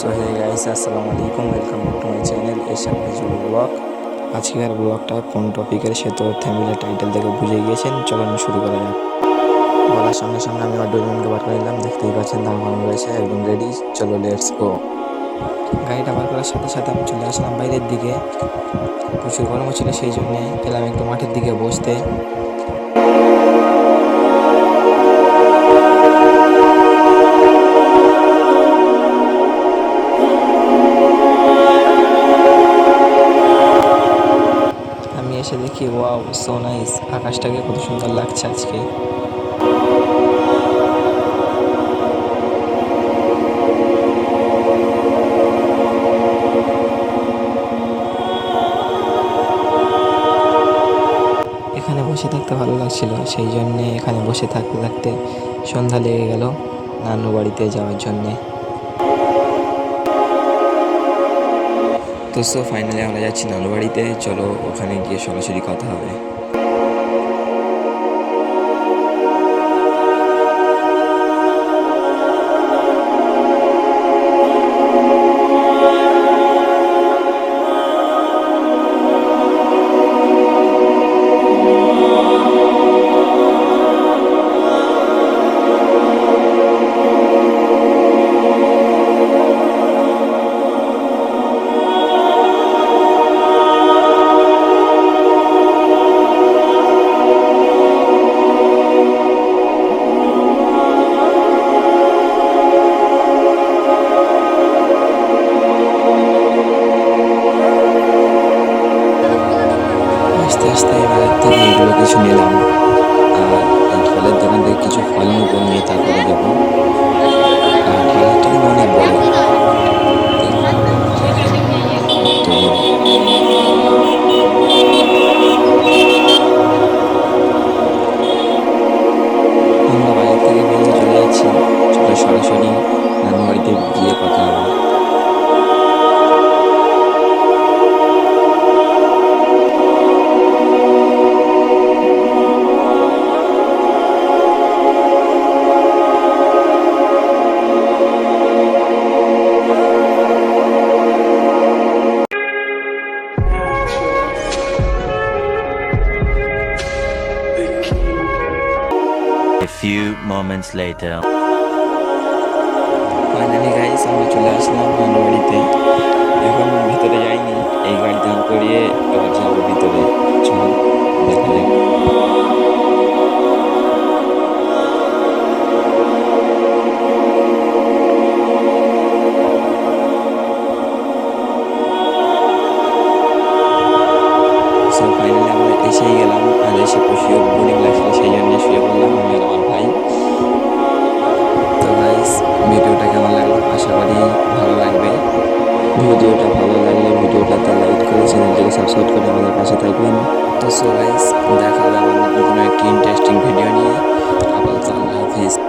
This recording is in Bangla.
সো হে গাইস আসসালামু আলাইকুম welcome back to my channel Eshan Fezul blog আজকের ব্লগটা কোন টপিকের সে তো থ্যামিলা টাইটেল থেকে বুঝে গিয়েছেন। চলুন শুরু করা যাক। বলার সঙ্গে সঙ্গে আমি আমার ডোজনকে বার করে নিলাম। দেখতেই পাচ্ছেন দাম ভালো রয়েছে, একদম রেডি চলো লেটস গো গাড়িটা বার করার সাথে সাথে আমি চলে আসলাম বাইরের দিকে। প্রচুর গরম ছিল সেই জন্যে গেলাম একটু মাঠের দিকে বসতে। দেখি, ওয়াও সো নাইস আকাশটাকে কত সুন্দর লাগছে আজকে। এখানে বসে থাকতে ভালো লাগছিল, সেই জন্যে এখানে বসে থাকতে থাকতে সন্ধ্যা লেগে গেল নানু বাড়িতে যাওয়ার জন্যে। তো সো ফাইনালি আমরা যাচ্ছি নলবাড়িতে চলো ওখানে গিয়ে সরাসরি কথা হবে। আস্তে আস্তে বাজার থেকে এগুলো কিছু নিলাম। few moments later. Finally guys আমরা চলে আসলাম সাবস্ক্রাইব করে আমাদের পাশে থাকবেন। তো সো গাইস দেখা হবে অন্য কোনো একটি ইন্টারেস্টিং ভিডিও নিয়ে। আপাতত আল্লাহ হাফিজ।